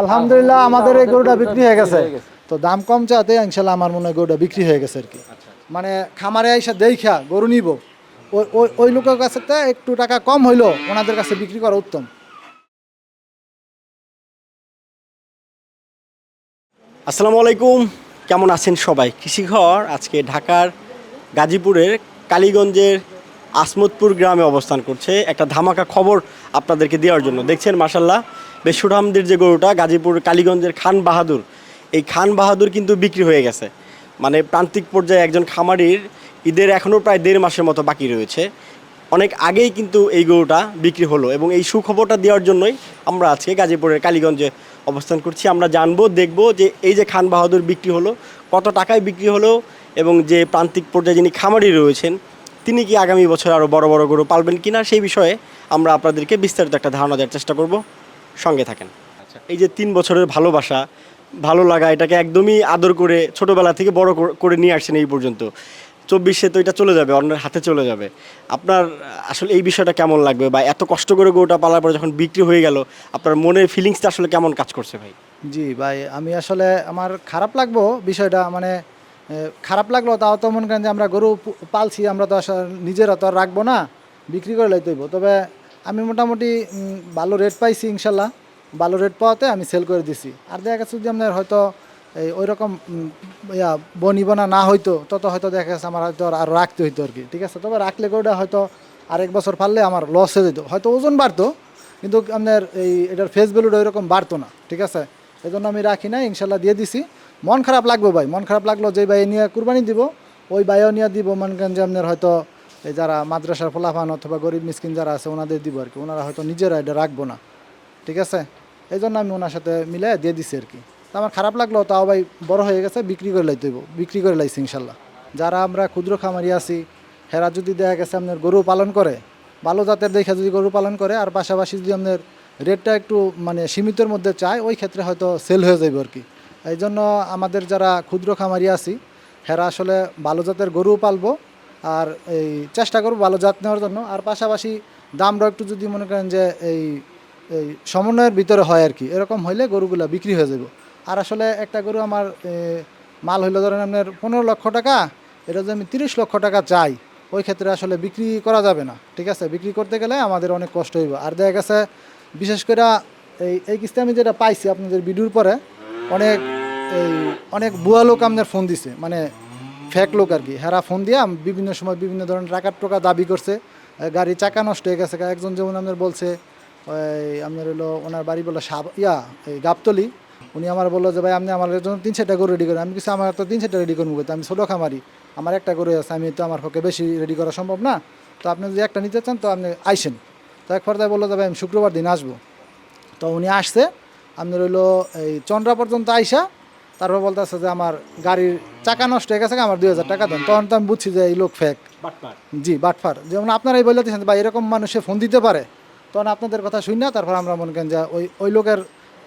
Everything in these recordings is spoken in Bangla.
আলহামদুলিল্লাহ আমাদের এই গরুটা বিক্রি হয়ে গেছে। তো দাম কম চাতে ইনশাল্লাহ আমার মনে হয় গরুটা বিক্রি হয়ে গেছে আর কি। মানে খামারে আইসা দেখা গরু নিব। ওই ওই ওই লোকের কাছে তো একটু টাকা কম হইল ওনাদের কাছে বিক্রি করা উত্তম। আসসালামু আলাইকুম কেমন আছেন সবাই? কৃষিঘর আজকে ঢাকার গাজীপুরের কালীগঞ্জের আসমতপুর গ্রামে অবস্থান করছে। একটা ধামাকা খবর আপনাদেরকে দেওয়ার জন্য। দেখছেন মাসাল্লাহ বেশ সুঠামদের যে গরুটা, গাজীপুর কালীগঞ্জের খান বাহাদুর, এই খান বাহাদুর কিন্তু বিক্রি হয়ে গেছে। মানে প্রান্তিক পর্যায়ে একজন খামারির ঈদের এখনও প্রায় দেড় মাসের মতো বাকি রয়েছে। অনেক আগেই কিন্তু এই গরুটা বিক্রি হলো এবং এই সুখবরটা দেওয়ার জন্যই আমরা আজকে গাজীপুরের কালীগঞ্জে অবস্থান করছি। আমরা জানব, দেখব যে এই যে খান বাহাদুর বিক্রি হলো, কত টাকায় বিক্রি হলো এবং যে প্রান্তিক পর্যায়ে যিনি খামারি রয়েছেন, তিনি কি আগামী বছর আরও বড় বড় গরু পালবেন কিনা সেই বিষয়ে আমরা আপনাদেরকে বিস্তারিত একটা ধারণা দেওয়ার চেষ্টা করব। সঙ্গে থাকেন। আচ্ছা। এই যে তিন বছরের ভালোবাসা ভালো লাগা এটাকে একদমই আদর করে ছোটবেলা থেকে বড় করে নিয়ে আসছেন এই পর্যন্ত। চব্বিশে তো এটা চলে যাবে অন্যের হাতে চলে যাবে। আপনার আসলে এই বিষয়টা কেমন লাগবে বা এত কষ্ট করে গরুটা পালার পরে যখন বিক্রি হয়ে গেল আপনার মনের ফিলিংসটা আসলে কেমন কাজ করছে ভাই? জি ভাই আমি আসলে আমার খারাপ লাগবো বিষয়টা মানে খারাপ লাগল তাও তো মনে করেন যে আমরা গরু পালছি আমরা তো আসলে নিজেরা তো আর রাখব না বিক্রি করে লাইতে হইব। তবে আমি মোটামুটি ভালো রেট পাইছি ইনশাল্লাহ। ভালো রেট পাওয়াতে আমি সেল করে দিছি। আর দেখা গেছে যদি আপনার হয়তো এই ওই রকম ইয়া বনিবনা না হইতো, তত হয়তো দেখা গেছে আমার হয়তো আর রাখতে হইতো আর কি, ঠিক আছে? তবে রাখলে গরুটা হয়তো আরেক বছর পারলে আমার লস হয়ে যেত। হয়তো ওজন বাড়তো, কিন্তু আপনার এই, এটার ফেস ভ্যালুটা ওইরকম বাড়তো না, ঠিক আছে? এই জন্য আমি রাখি না ইনশাল্লাহ দিয়ে দিছি। মন খারাপ লাগবে ভাই, মন খারাপ লাগল যে ভাই নিয়ে কুরবানি দিব, ওই ভাইও নিয়ে দিব, মনে করেন যে আপনার হয়তো যারা মাদ্রাসার ফলাফান অথবা গরিব মিসকিন যারা আছে, ওনাদের দিব আর কি। ওনারা হয়তো নিজেরা এটা রাখব না। ঠিক আছে? এই জন্য আমি ওনার সাথে মিলে দিয়ে দিছি আর কি। তা আমার খারাপ লাগল তাও ভাই বড় হয়ে গেছে, বিক্রি করে লাইতে হইব। বিক্রি করে লাইছি ইনশাল্লাহ। যারা আমরা ক্ষুদ্র খামারি আছি, হেরা যদি দেখা গেছে আপনার গরু পালন করে, ভালো জাতের দেখে যদি গরু পালন করে, আর পাশাপাশি যদি আপনার রেটটা একটু মানে সীমিতর মধ্যে চায়, ওই ক্ষেত্রে হয়তো সেল হয়ে যাবে আর কি। এই জন্য আমাদের যারা ক্ষুদ্র খামারি আছি, হেরা আসলে ভালো জাতের গরু পালবো আর এই চেষ্টা করব ভালো জাত নেওয়ার জন্য। আর পাশাপাশি দামটা একটু যদি মনে করেন যে এই এই সমন্বয়ের ভিতরে হয় আর কি, এরকম হইলে গরুগুলা বিক্রি হয়ে যাবে আর আসলে একটা গরু আমার মাল হইল ধরেন আপনার পনেরো লক্ষ টাকা, এটা যদি আমি তিরিশ লক্ষ টাকা চাই, ওই ক্ষেত্রে আসলে বিক্রি করা যাবে না, ঠিক আছে? বিক্রি করতে গেলে আমাদের অনেক কষ্ট হইব। আর দেখা গেছে, বিশেষ করে এই এই কিস্তি আমি যেটা পাইছি আপনাদের ভিডিওর পরে, অনেক, এই, অনেক বুয়া লোক আপনার ফোন দিছে মানে ফেক লোক আর কি হেরা ফোন দিয়া বিভিন্ন সময় বিভিন্ন ধরনের টাকার টাকা দাবি করছে। গাড়ি চাকা নষ্ট হয়ে গেছে। একজন যেমন আপনার বলছে, ওই আপনার হলো ওনার বাড়ি বলল সাব ইয়া, এই গাবতলি। উনি আমার বলল যে, ভাই, আপনি আমার জন্য তিন চারটা গরু রেডি করেন। আমি কিছু আমার তো তিন চারটা রেডি করব আমি ছোটো খামারি। আমার একটা গরু আছে, আমি তো আমার পক্ষে বেশি রেডি করা সম্ভব না। তো আপনি যদি একটা নিতে চান, তো আপনি আইসেন। তো এক পর্যায়ে বলল যে, ভাই, আমি শুক্রবার দিন আসব। তো উনি আসছে। আপনার হইল এই চন্দ্রা পর্যন্ত আইসা তারপর বলতেছে যে আমার গাড়ির চাকা নষ্ট হয়ে গেছে আমার দুই হাজার টাকা দেন। তখন তো আমি বুঝছি যে এই লোক ফেক জি বাটফার যেমন আপনারাই বলে দিয়েছেন বা এরকম মানুষে ফোন দিতে পারে। তখন আপনাদের কথা শুনি না তারপর আমরা মনে করেন যে ওই ওই লোকের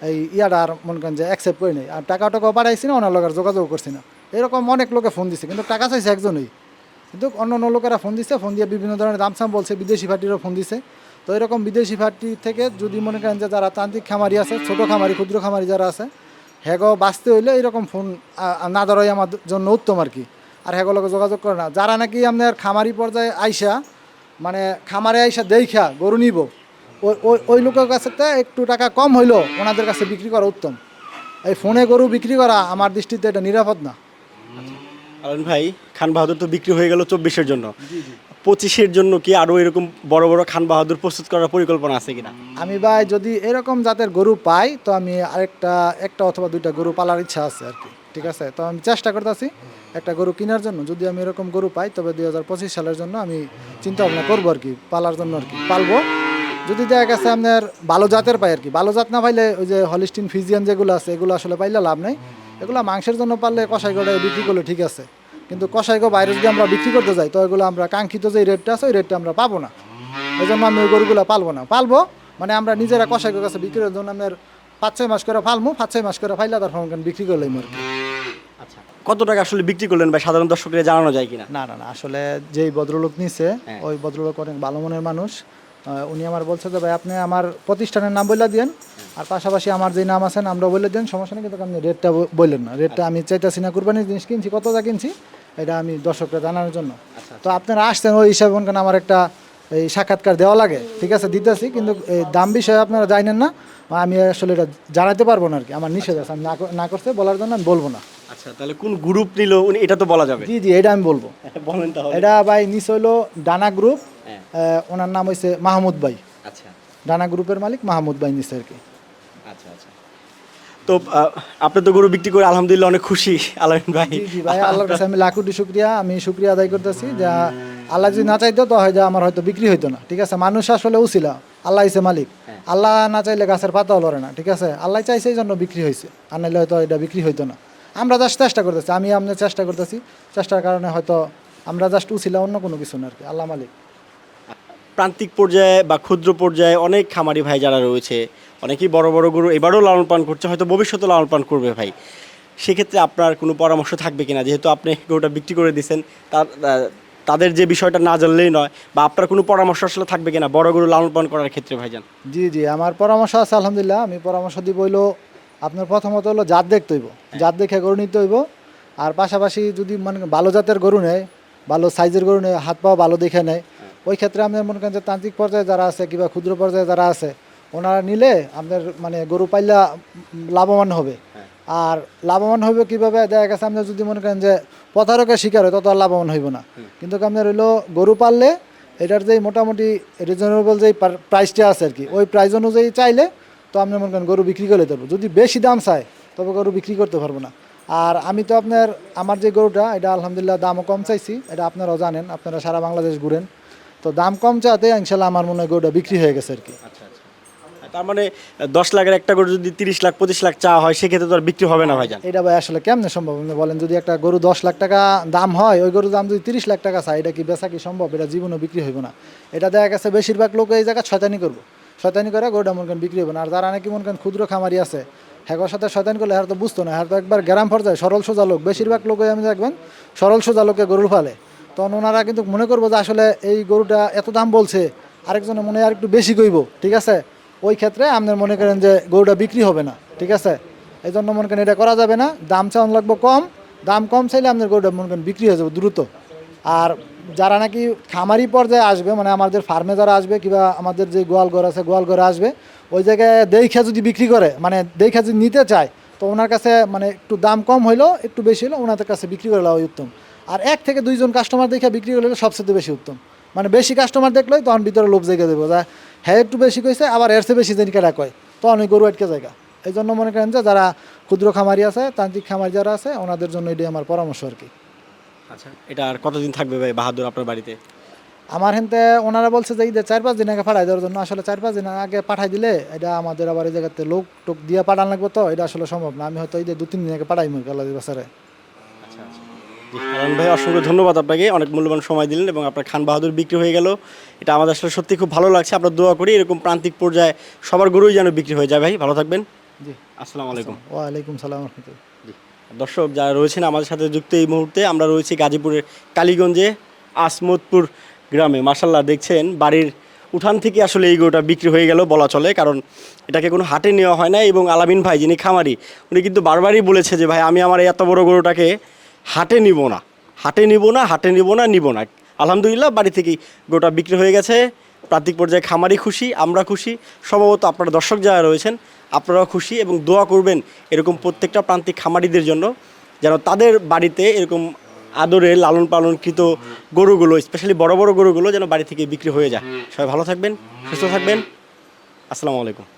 এই ইয়াটা আর মনে করেন যে অ্যাকসেপ্ট করি নাই। আর টাকা টাকাও পাঠাইছি না ওনার লোকের যোগাযোগ করছি না। এরকম অনেক লোকে ফোন দিছে কিন্তু টাকা চাইছে একজনই। কিন্তু অন্য অন্য লোকেরা ফোন দিচ্ছে ফোন দিয়ে বিভিন্ন ধরনের দামসাম বলছে বিদেশি পার্টিরও ফোন দিছে। তো এরকম বিদেশি পার্টি থেকে যদি মনে করেন যে যারা তান্ত্রিক খামারি আছে ছোটো খামারি ক্ষুদ্র খামারি যারা আছে হ্যাগো বাঁচতে হইলে এরকম ফোন না ধরাই আমার জন্য উত্তম আর কি। আর হেগো লোক যোগাযোগ করে না। যারা নাকি আপনার খামারি পর্যায়ে আইসা মানে খামারে আইসা দেখা গরু নিব ওই ওই লোকের কাছে একটু টাকা কম হইল ওনাদের কাছে বিক্রি করা উত্তম। এই ফোনে গরু বিক্রি করা আমার দৃষ্টিতে এটা নিরাপদ না। আলন ভাই খান বাহাদুর তো বিক্রি হয়ে গেল চব্বিশের জন্য। পঁচিশের জন্য কি আরও এরকম বড় বড় খান বাহাদুর প্রস্তুত করার পরিকল্পনা আছে কিনা? আমি ভাই যদি এরকম জাতের গরু পাই তো আমি আরেকটা একটা অথবা দুইটা গরু পালার ইচ্ছা আছে আর কি ঠিক আছে? তো আমি চেষ্টা করতেছি একটা গরু কেনার জন্য। যদি আমি এরকম গরু পাই তবে দুই হাজার পঁচিশ সালের জন্য আমি চিন্তা ভাবনা করব আর কি পালার জন্য আর কি পালবো। যদি দেখা গেছে আপনার ভালো জাতের পাই আর কি ভালো জাত না পাইলে ওই যে হলিস্টিন ফিজিয়ান যেগুলো আছে এগুলো আসলে পাইলে লাভ নেই। এগুলো মাংসের জন্য পারলে কষাই করে বিক্রি করলে ঠিক আছে। কিন্তু কষাই গো বাইরে যদি আমরা বিক্রি করতে যাই তো এগুলো আমরা কাঙ্ক্ষিত যে রেটটা আছে ওই রেটটা আমরা পাবো না। এই জন্য আমি ওই গরুগুলো পালবো না। পালবো মানে আমরা নিজেরা কষাই কাছে বিক্রি করার জন্য আমাদের পাঁচ ছয় মাস করে ফালমু পাঁচ ছয় মাস করে ফাইলা তারপর আমাকে বিক্রি করলাম আর কি। আচ্ছা কত টাকা আসলে বিক্রি করলেন ভাই? সাধারণ দর্শকদের জানানো যায় কিনা? না না না আসলে যেই ভদ্রলোক নিছে হ্যাঁ। ওই ভদ্রলোক অনেক ভালো মনের মানুষ। উনি আমার বলছে যে ভাই আপনি আমার প্রতিষ্ঠানের নাম বলে দিন আর পাশাপাশি আমার যে নাম আছে নামটা বলে দিন সমস্যা নেই কিন্তু আপনি রেটটা বললেন না। রেটটা আমি চাইতেছি না কুরবানির জিনিস কিনছি কত যা কিনছি এটা আমি দর্শকরা জানানোর জন্য। তো আপনারা আসছেন ওই হিসাবে মনে করেন আমার একটা এই সাক্ষাৎকার দেওয়া লাগে। ঠিক আছে দিতেছি কিন্তু এই দাম বিষয়ে আপনারা জানেন না আমি আসলে এটা জানাতে পারব না আর কি। আমার নিষেধ আছে আমি না কর- না করতে বলার জন্য আমি বলব না। আচ্ছা তাহলে কোন গ্রুপ নিল উনি এটা তো বলা যাবে। জি জি এটা আমি বলব। বলেন তাহলে। এটা ভাই নিচ হইল ডানা গ্রুপ হ্যাঁ। ওনার নাম হয়েছে মাহমুদ ভাই। আচ্ছা। ডানা গ্রুপের মালিক মাহমুদ ভাই নিচে আর কি। আচ্ছা আচ্ছা তো আপনি তো গরু বিক্রি করে আলহামদুলিল্লাহ অনেক খুশি আলামিন ভাই। জি ভাই আল্লাহর কাছে আমি লাখ কোটি শুক্রিয়া আমি শুক্রিয়া আদায় করতেছি যা আল্লাহ যদি না চাইতো তো হয়তো আমার হয়তো বিক্রি হইতো না ঠিক আছে? মানুষ আসলে উছিলা আল্লাহ ইসে মালিক। আল্লাহ না চাইলে গাছের পাতাও লড়ে না ঠিক আছে? আল্লাহ চাইছে এই জন্য বিক্রি হয়েছে আর নাহলে হয়তো এটা বিক্রি হইতো না। আমরা জাস্ট চেষ্টা করতেছি আমি আপনার চেষ্টা করতেছি চেষ্টার কারণে হয়তো আমরা জাস্ট উছিলা অন্য কোনো কিছু না আর কি আল্লাহ মালিক। প্রান্তিক পর্যায়ে বা ক্ষুদ্র পর্যায়ে অনেক খামারি ভাই যারা রয়েছে অনেকেই বড় বড় গরু এবারও লালন পালন করছে হয়তো ভবিষ্যতে লালন পালন করবে ভাই। সেক্ষেত্রে আপনার কোনো পরামর্শ থাকবে কিনা? যেহেতু আপনি গরুটা বিক্রি করে দিয়েছেন তার তাদের যে বিষয়টা না জানলেই নয় বা আপনার কোনো পরামর্শ আসলে থাকবে কিনা বড় গরু লালন পালন করার ক্ষেত্রে ভাইজান? জি জি আমার পরামর্শ আছে আলহামদুলিল্লাহ। আমি পরামর্শ দিব হইল আপনার প্রথমত হলো জাত দেখতে হইব। জাত দেখে গরু নিতে হইব। আর পাশাপাশি যদি মানে ভালো জাতের গরু নেয় ভালো সাইজের গরু নেয় হাত পাও ভালো দেখে নেয় ওই ক্ষেত্রে আপনার মনে করেন যে তান্ত্রিক পর্যায়ে যারা আছে কিংবা ক্ষুদ্র পর্যায়ে যারা আছে ওনারা নিলে আপনার মানে গরু পাইলা লাভবান হবে। আর লাভবান হইবে কীভাবে? দেখা গেছে আপনার যদি মনে করেন যে প্রতারকের শিকার হয় তত আর লাভবান হইব না। কিন্তু আপনার হইল গরু পাললে এটার যেই মোটামুটি রিজনেবল যেই প্রাইসটা আছে আর কি ওই প্রাইস অনুযায়ী চাইলে তো আপনি মনে করেন গরু বিক্রি করে দেবো যদি বেশি দাম চায় তবে গরু বিক্রি করতে পারব না। আর আমি তো আপনার আমার যে গরুটা এটা আলহামদুলিল্লাহ দামও কম চাইছি এটা আপনারাও জানেন আপনারা সারা বাংলাদেশ ঘুরেন। তো দাম কম চাতে ইনশাল্লাহ আমার মনে হয় গরুটা বিক্রি হয়ে গেছে আর কি। আচ্ছা আচ্ছা। তার মানে দশ লাখের একটা গরু যদি তিরিশ লাখ পঁচিশ লাখ চা হয় সেক্ষেত্রে তো আর বিক্রি হবে না ভাইজান? এটা ভাই আসলে কেমনে সম্ভব? আপনি বলেন যদি একটা গরু দশ লাখ টাকা দাম হয় ওই গরুর দাম যদি তিরিশ লাখ টাকা চায় এটা কি বেচা কি সম্ভব? এটা জীবনে বিক্রি হইব না। এটা দেখা গেছে বেশিরভাগ লোক এই জায়গায় শয়তানি করব। শয়তানি করে গরুটা মনে করেন বিক্রি হবে না। আর যারা নাকি মনে করেন ক্ষুদ্র খামারি আছে হ্যাঁ সাথে শয়তানি করলে হ্যাঁ তো বুঝতো না। হ্যাঁ তো একবার গ্রাম পর্যায়ে সরল সোজা লোক। বেশিরভাগ লোকই আমি দেখবেন সরল সোজা লোকে গরু ফালে তখন ওনারা কিন্তু মনে করব যে আসলে এই গরুটা এত দাম বলছে আরেকজনে মনে আর একটু বেশি কইব, ঠিক আছে? ওই ক্ষেত্রে আপনার মনে করেন যে গরুটা বিক্রি হবে না, ঠিক আছে? এই জন্য মনে করেন এটা করা যাবে না, দাম চাউন লাগবে কম, দাম কম চাইলে আপনার গরুটা মনে করেন বিক্রি হয়ে যাবে দ্রুত। আর যারা নাকি খামারি পর্যায়ে আসবে মানে আমাদের ফার্মে যারা আসবে কিংবা আমাদের যে গোয়াল ঘর আছে গোয়াল ঘরে আসবে, ওই জায়গায় দেখা যদি বিক্রি করে মানে দেখা যদি নিতে চায়, তো ওনার কাছে মানে একটু দাম কম হইল একটু বেশি হলো ওনাদের কাছে বিক্রি করে দেওয়া উত্তম। আর এক থেকে দুইজন কাস্টমার দেখে বিক্রি করলে সবচেয়ে বেশি উত্তম। মানে বেশি কাস্টমার দেখলেই তখন ভিতরে লোভ জেগে দেবো যা হ্যাঁ একটু বেশি কইছে আবার এর চেয়ে বেশি দিন কেটা কয়? তখন ওই গরু আটকে জায়গা এই জন্য মনে করেন যে যারা ক্ষুদ্র খামারি আছে তান্ত্রিক খামারি যারা আছে ওনাদের জন্য এটাই আমার পরামর্শ আর কি। আচ্ছা এটা আর কতদিন থাকবে ভাই বাহাদুর আপনার বাড়িতে? আমার হেনতে ওনারা বলছে যে ঈদের চার পাঁচ দিন আগে পাঠাই দেওয়ার জন্য। আসলে চার পাঁচ দিন আগে পাঠাই দিলে এটা আমাদের আবার এই জায়গাতে লোক টোক দিয়ে পাঠান লাগবে তো এটা আসলে সম্ভব না। আমি হয়তো ঈদের দু তিন দিন আগে পাঠাই মুখ আল্লাহ বছরে আচ্ছা জি, হারান ভাই অসংখ্য ধন্যবাদ আপনাকে। অনেক মূল্যবান সময় দিলেন এবং আপনার খান বাহাদুর বিক্রি হয়ে গেল। এটা আমাদের আসলে সত্যি খুব ভালো লাগছে। আমরা দোয়া করি এরকম প্রান্তিক পর্যায়ে সবার গরুই যেন বিক্রি হয়ে যায়। ভাই ভালো থাকবেন। জি। আসসালামু আলাইকুম। ওয়ালাইকুম সালাম জি। দর্শক যারা রয়েছেন আমাদের সাথে যুক্ত এই মুহূর্তে আমরা রয়েছি গাজীপুরের কালীগঞ্জে আসমতপুর গ্রামে। মার্শাল্লাহ দেখছেন বাড়ির উঠান থেকে আসলে এই গরুটা বিক্রি হয়ে গেল বলা চলে কারণ এটাকে কোনো হাটে নেওয়া হয় না এবং আলামিন ভাই যিনি খামারি উনি কিন্তু বারবারই বলেছে যে ভাই আমি আমার এই এত বড় গরুটাকে হাটে নিব না। হাটে নিব না, হাটে নিব না নিব না। আলহামদুলিল্লাহ, বাড়ি থেকেই গোটা বিক্রি হয়ে গেছে। প্রান্তিক পর্যায়ে খামারি খুশি, আমরা খুশি। সম্ভবত আপনারা দর্শক যারা রয়েছেন, আপনারাও খুশি এবং দোয়া করবেন এরকম প্রত্যেকটা প্রান্তিক খামারিদের জন্য, যেন তাদের বাড়িতে এরকম আদরে লালন পালনকৃত গরুগুলো স্পেশালি বড় বড় গরুগুলো যেন বাড়ি থেকে বিক্রি হয়ে যায়। সবাই ভালো থাকবেন, সুস্থ থাকবেন। আসসালামু আলাইকুম।